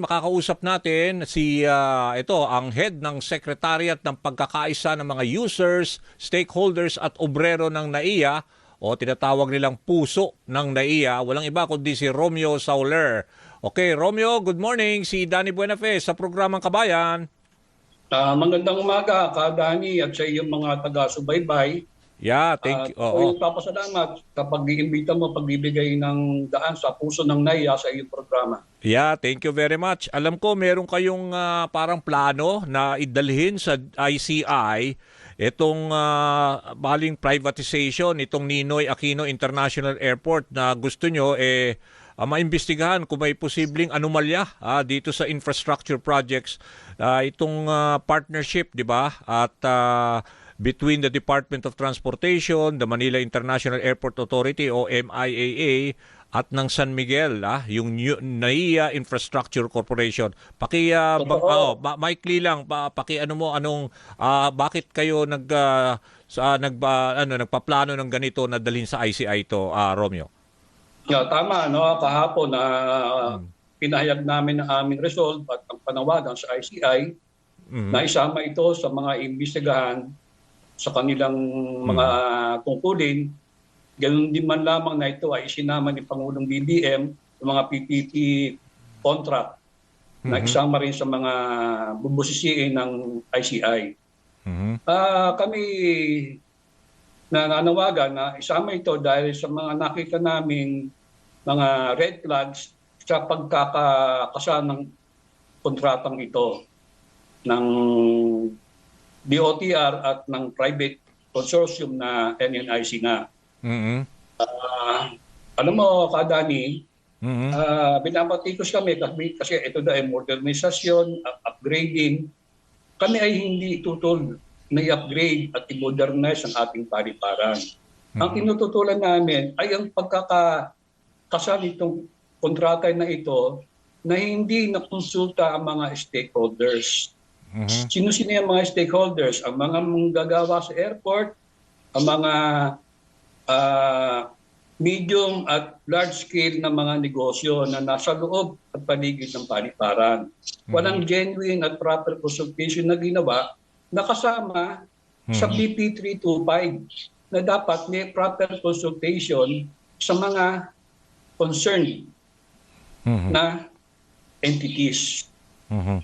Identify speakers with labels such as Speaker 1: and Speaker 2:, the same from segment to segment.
Speaker 1: Makakausap natin si ah, ito ang head ng Secretariat ng Pagkakaisa ng mga users, stakeholders at obrero ng NAIA o tinatawag nilang puso ng NAIA. Walang iba kundi si Romeo Sauler. Okay, Romeo, good morning. Si Danny Buenafe sa programang Kabayan.
Speaker 2: Ah, magandang umaga, Kadani at sa iyong mga taga-subaybay.
Speaker 1: Yeah, thank you.
Speaker 2: At
Speaker 1: Oo.
Speaker 2: ako'y papasalamat kapag iimbita mo pagbibigay ng daan sa puso ng NAIA sa iyong programa.
Speaker 1: Yeah, thank you very much. Alam ko meron kayong ah, parang plano na idalhin sa ICI itong ah, baling privatization itong Ninoy Aquino International Airport na gusto nyo eh ah, maimbestigahan kung may posibleng anomalya ah, dito sa infrastructure projects Ah, itong ah, partnership, 'di ba? At ah, between the Department of Transportation, the Manila International Airport Authority o MIAA at ng San Miguel, ah, yung New- NAIA Infrastructure Corporation. Paki ah, ba,
Speaker 2: Totoo.
Speaker 1: oh, ba, maikli lang, pa, paki ano mo anong ah, bakit kayo nag ah, sa nag ano nagpaplano ng ganito na dalhin sa ICI to, ah, Romeo?
Speaker 2: Yeah, tama, no? kahapon na pinahayag namin ang aming result at ang panawagan sa ICI
Speaker 1: Mhm.
Speaker 2: na isama ito sa mga imbestigahan sa kanilang mga tungkulin. Ganun din man lamang na ito ay isinama ni Pangulong BBM yung mga PPP contract na
Speaker 1: Mhm.
Speaker 2: isama rin sa mga bubusisiin ng ICI.
Speaker 1: Mhm.
Speaker 2: Ah, kami nananawagan na isama ito dahil sa mga nakita naming mga red flags sa pagkakakasa ng kontratang ito ng DOTR at ng private consortium na NNIC nga.
Speaker 1: Mhm.
Speaker 2: Ah, alam mo, Kadani,
Speaker 1: Mhm.
Speaker 2: Ah, binabatikos kami kasi, kasi ito na ay modernisasyon, up- upgrading. Kami ay hindi tutol na i-upgrade at i-modernize ang ating paliparan. Ang tinututulan namin ay ang pagkakasal itong kontrata na ito na hindi nakonsulta ang mga stakeholders.
Speaker 1: Mhm.
Speaker 2: Sino-sino yung mga stakeholders? Ang mga manggagawa sa airport, ang mga ah, medium at large scale na mga negosyo na nasa loob at paligid ng paliparan. Walang genuine at proper consultation na ginawa na kasama sa BP 325 na dapat may proper consultation sa mga concerned
Speaker 1: Mhm.
Speaker 2: na entities.
Speaker 1: Mhm.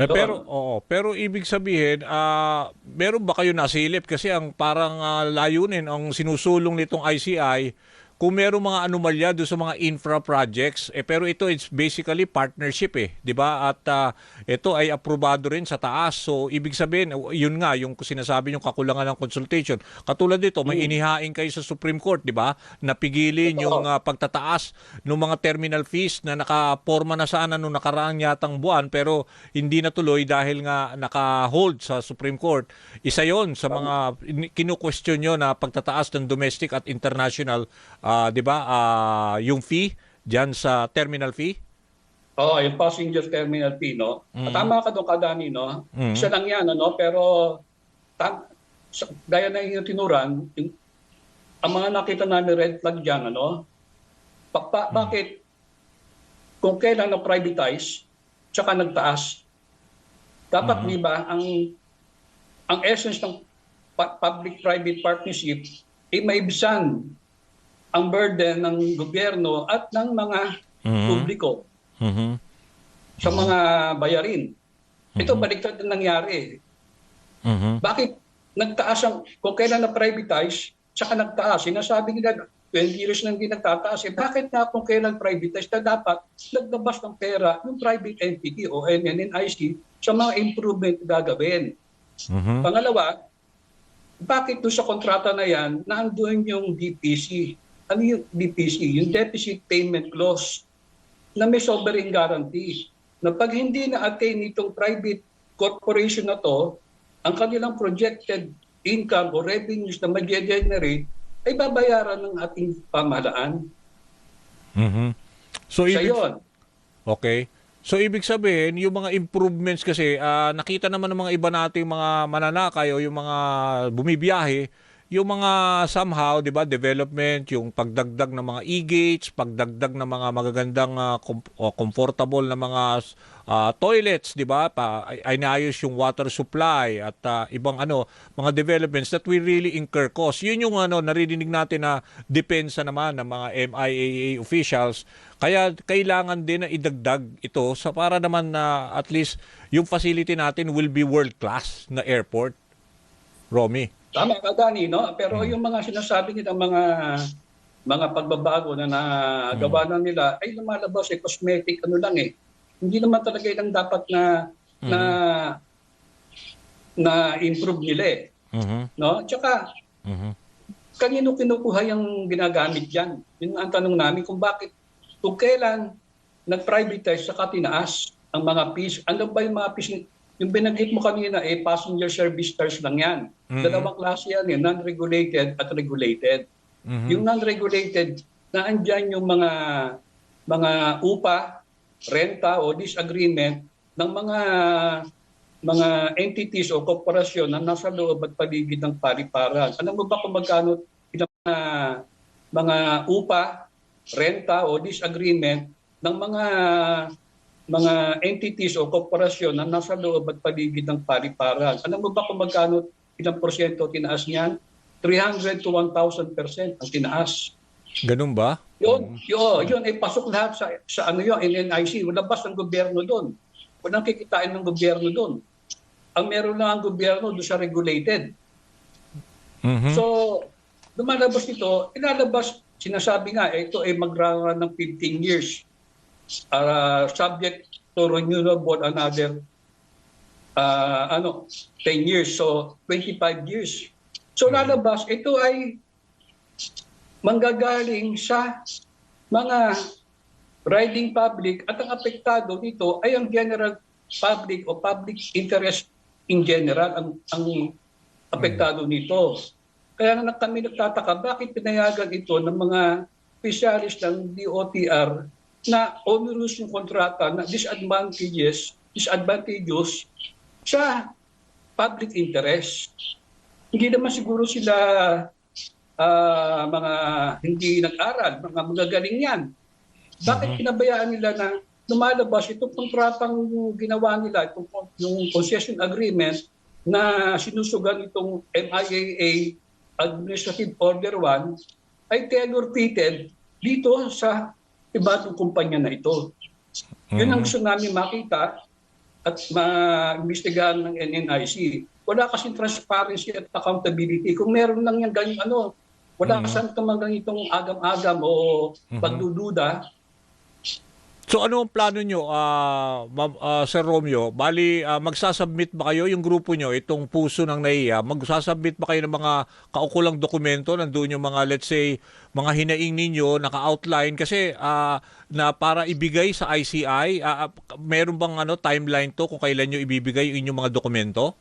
Speaker 1: Eh,
Speaker 2: Doon.
Speaker 1: pero oo, pero ibig sabihin, ah meron ba kayo nasilip kasi ang parang ah, layunin ang sinusulong nitong ICI kung meron mga anomalya do sa mga infra projects, eh pero ito it's basically partnership eh, 'di ba? At ah, ito ay aprobado rin sa taas. So ibig sabihin, yun nga yung sinasabi yung kakulangan ng consultation. Katulad dito, may inihain kayo sa Supreme Court, 'di ba? Napigilin yung ah, pagtataas ng mga terminal fees na nakaporma na sana nung nakaraang yatang buwan pero hindi natuloy dahil nga naka-hold sa Supreme Court. Isa yon sa mga in- kinu-question nyo na pagtataas ng domestic at international, ah, 'di ba? Ah, yung fee diyan sa terminal fee.
Speaker 2: Oo, yung passenger terminal fee, no? At Tama ka doon, Kadani, no?
Speaker 1: Mm.
Speaker 2: Isa lang yan, ano? Pero, tam, sa, gaya na yung tinuran, yung, ang mga nakita namin red flag dyan, ano? Pa, pa- Bakit? Kung kailan na-privatize, tsaka nagtaas, dapat, di ba, ang, ang essence ng public-private partnership, ay maibisan ang burden ng gobyerno at ng mga
Speaker 1: Mhm.
Speaker 2: publiko
Speaker 1: Mhm.
Speaker 2: sa mga bayarin. Ito baliktad na nangyari.
Speaker 1: Mhm.
Speaker 2: Bakit nagtaas ang, kung kailan na-privatize, tsaka nagtaas, sinasabi nila 20 years nang hindi nagtataas, eh bakit nga kung kailan privatize na dapat naglabas ng pera yung private entity o NNNIC sa mga improvement na gagawin.
Speaker 1: Mhm.
Speaker 2: Pangalawa, bakit doon sa kontrata na yan, naandoon yung DPC? Ano yung DPC? Yung Deficit Payment Clause na may sovereign guarantee. Na pag hindi na-attain itong private corporation na to, ang kanilang projected income o revenues na mag-generate ay babayaran ng ating pamahalaan.
Speaker 1: Mhm. So
Speaker 2: Sa
Speaker 1: ibig
Speaker 2: yon.
Speaker 1: Okay. So ibig sabihin, yung mga improvements kasi ah, nakita naman ng mga iba nating mga mananakay o yung mga bumibiyahe yung mga somehow, 'di ba, development, yung pagdagdag ng mga e-gates, pagdagdag ng mga magagandang o comfortable na mga ah, toilets, 'di ba? Pa ay, ay naayos yung water supply at ah, ibang ano, mga developments that we really incur cost. Yun yung ano naririnig natin na depensa naman ng mga MIAA officials. Kaya kailangan din na idagdag ito sa para naman na at least yung facility natin will be world class na airport. Romy.
Speaker 2: Tama ka, Dani, no? Pero yung mga sinasabi nilang mga mga pagbabago na nagawa na nila ay lumalabas eh cosmetic ano lang eh. Hindi naman talaga ilang dapat na na na improve nila eh,
Speaker 1: Mhm.
Speaker 2: no? Tsaka
Speaker 1: Mhm.
Speaker 2: kanino kinukuha yung ginagamit diyan? Yun ang tanong namin kung bakit kung kailan nag-privatize sa tinaas ang mga fees. Ano ba yung mga fees? Yung binanggit mo kanina, eh, passenger service charge lang yan.
Speaker 1: Mhm.
Speaker 2: Dalawang klase yan, eh, non-regulated at regulated.
Speaker 1: Mhm.
Speaker 2: Yung non-regulated, na andyan yung mga mga upa, renta o disagreement ng mga mga entities o korporasyon na nasa loob at paligid ng paliparan. Alam mo ba kung magkano ilang mga, mga upa, renta o disagreement ng mga mga entities o korporasyon na nasa loob at paligid ng paliparan. Alam mo ba kung magkano ilang porsyento tinaas niyan? 300 to 1,000% ang tinaas.
Speaker 1: Ganun ba?
Speaker 2: Yun, yun, yun ay pasok lahat sa, sa ano yun, NNIC. Labas ng gobyerno doon. Walang kikitain ng gobyerno doon. Ang meron lang ang gobyerno doon sa regulated.
Speaker 1: Mhm.
Speaker 2: So, lumalabas ito, ilalabas, sinasabi nga, eh, ito ay magrara ng 15 years. Uh, subject to renewable another uh, ano, 10 years. So, 25 years. So, lalabas, ito ay manggagaling sa mga riding public at ang apektado dito ay ang general public o public interest in general ang, ang apektado nito. Kaya na kami nagtataka, bakit pinayagan ito ng mga specialist ng DOTR na onerous yung kontrata na disadvantages, disadvantageous sa public interest. Hindi naman siguro sila ah, mga hindi nag-aral, mga magagaling yan. Bakit pinabayaan nila na lumalabas itong kontratang ginawa nila, itong yung concession agreement na sinusugan itong MIAA Administrative Order 1 ay tailor-fitted dito sa ibang kumpanya na ito. Yun ang gusto namin makita at ma-investigahan ng NNIC. Wala kasing transparency at accountability. Kung meron lang yan ganyan ano, wala
Speaker 1: Mhm.
Speaker 2: kasang ganitong agam-agam o pagdududa.
Speaker 1: So ano ang plano nyo, ah, Ma'am- ah, Sir Romeo? Bali, ah, magsasubmit ba kayo, yung grupo nyo, itong puso ng NAIA, magsasubmit ba kayo ng mga kaukulang dokumento, nandun yung mga, let's say, mga hinaing ninyo, naka-outline, kasi ah, na para ibigay sa ICI, ah, meron bang ano, timeline to kung kailan nyo ibibigay yung inyong mga dokumento?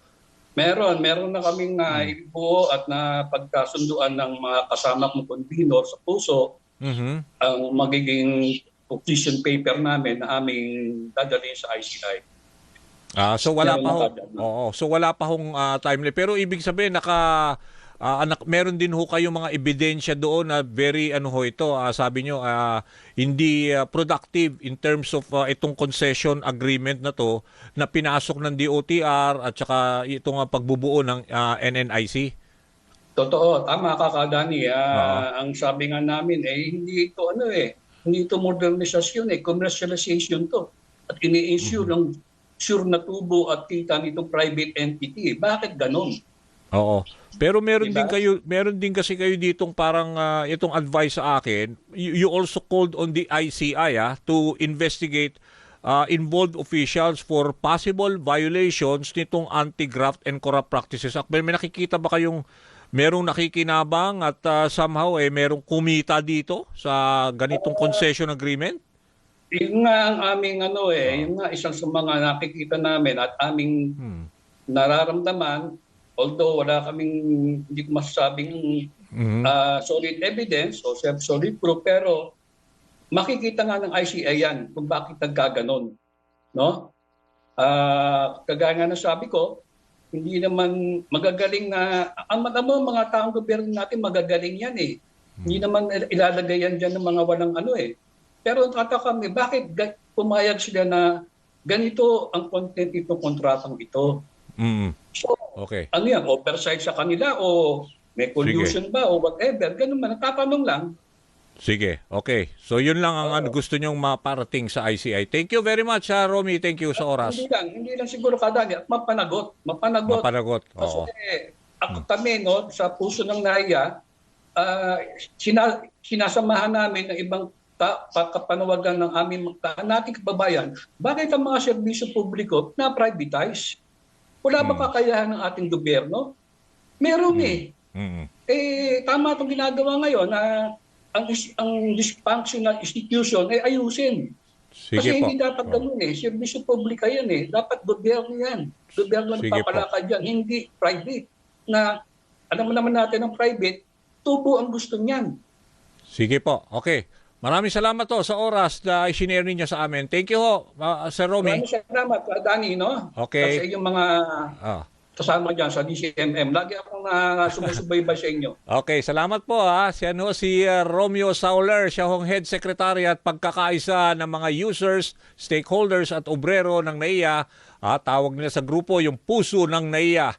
Speaker 2: Meron, meron na kaming uh, ibuo at na pagkasunduan ng mga kasama kong convenor sa puso
Speaker 1: Mhm.
Speaker 2: ang magiging position paper namin na aming dadalhin sa ICI.
Speaker 1: Ah, so wala
Speaker 2: Meron
Speaker 1: pa ho. Oo, so wala pa hong ah, timeline. Pero ibig sabihin naka ah, anak meron din ho kayo mga ebidensya doon na very ano ho ito, ah, sabi nyo ah, hindi ah, productive in terms of ah, itong concession agreement na to na pinasok ng DOTR at saka itong ah, pagbubuo ng ah, NNIC.
Speaker 2: Totoo, tama ka Kadani. Ah, ang sabi nga namin, eh, hindi ito ano eh, hindi ito modernisasyon eh, commercialization to. At ini-issue ng sure na tubo at kita nitong private entity. Bakit ganon?
Speaker 1: Oo. Pero meron
Speaker 2: Diba?
Speaker 1: din kayo, meron din kasi kayo ditong parang ah, itong advice sa akin. You, you also called on the ICI ah, to investigate ah, involved officials for possible violations nitong Anti-Graft and Corrupt Practices Act. May, may nakikita ba kayong merong nakikinabang at ah, somehow eh merong kumita dito sa ganitong concession agreement?
Speaker 2: Yung nga ang aming ano eh, yung nga isang sa mga nakikita namin at aming
Speaker 1: Hmm.
Speaker 2: nararamdaman, although wala kaming, hindi ko masasabing
Speaker 1: Mhm.
Speaker 2: ah, solid evidence o solid proof, pero makikita nga ng ICI yan kung bakit nagkaganon. No? Ah, kagaya nga ng sabi ko, hindi naman magagaling na, ang mga, mga taong gobyerno natin magagaling yan eh. Hindi naman ilalagay yan dyan ng mga walang ano eh. Pero tataka kami, bakit ga- pumayag sila na ganito ang content itong kontratang ito?
Speaker 1: Mm.
Speaker 2: So,
Speaker 1: Okay.
Speaker 2: ano yan, oversight sa kanila o may collusion ba o whatever. Ganun man, nagtatanong lang.
Speaker 1: Sige. Okay. So yun lang ang ano, gusto nyong maparating sa ICI. Thank you very much, ha, Romy. Thank you sa oras.
Speaker 2: Hindi lang, hindi lang siguro kadali at mapanagot. Mapanagot.
Speaker 1: Mapanagot.
Speaker 2: Kasi
Speaker 1: Oo.
Speaker 2: ako kami, no, sa puso ng NAIA, ah, sina, sinasamahan namin ng ibang ta, pagkapanawagan ng aming mga nating kababayan, bakit ang mga serbisyo publiko na privatize? Wala ba
Speaker 1: Hmm.
Speaker 2: kakayahan ng ating gobyerno? Meron eh.
Speaker 1: Mm.
Speaker 2: Eh, tama itong ginagawa ngayon na ang, ang dysfunctional institution ay ayusin.
Speaker 1: Sige
Speaker 2: Kasi
Speaker 1: po.
Speaker 2: hindi dapat
Speaker 1: Oo.
Speaker 2: ganun eh. Serbisyo publika yan eh. Dapat gobyerno yan. Gobyerno ang papalakad yan, hindi private. Na, alam mo naman natin ang private, tubo ang gusto niyan.
Speaker 1: Sige po. Okay. Maraming salamat to sa oras na isinare ninyo sa amin. Thank you ho, uh, Sir Romy.
Speaker 2: Maraming salamat, Danny, no?
Speaker 1: Okay.
Speaker 2: Sa inyong mga
Speaker 1: Ah.
Speaker 2: Kasama dyan sa DCMM. Lagi akong uh, sumusubaybay sa inyo.
Speaker 1: Okay, salamat po ha. Siya ho si uh, Romeo Sauler, siya hong Head Secretary at pagkakaisa ng mga users, stakeholders at obrero ng NAIA. Ah, tawag nila sa grupo yung puso ng NAIA.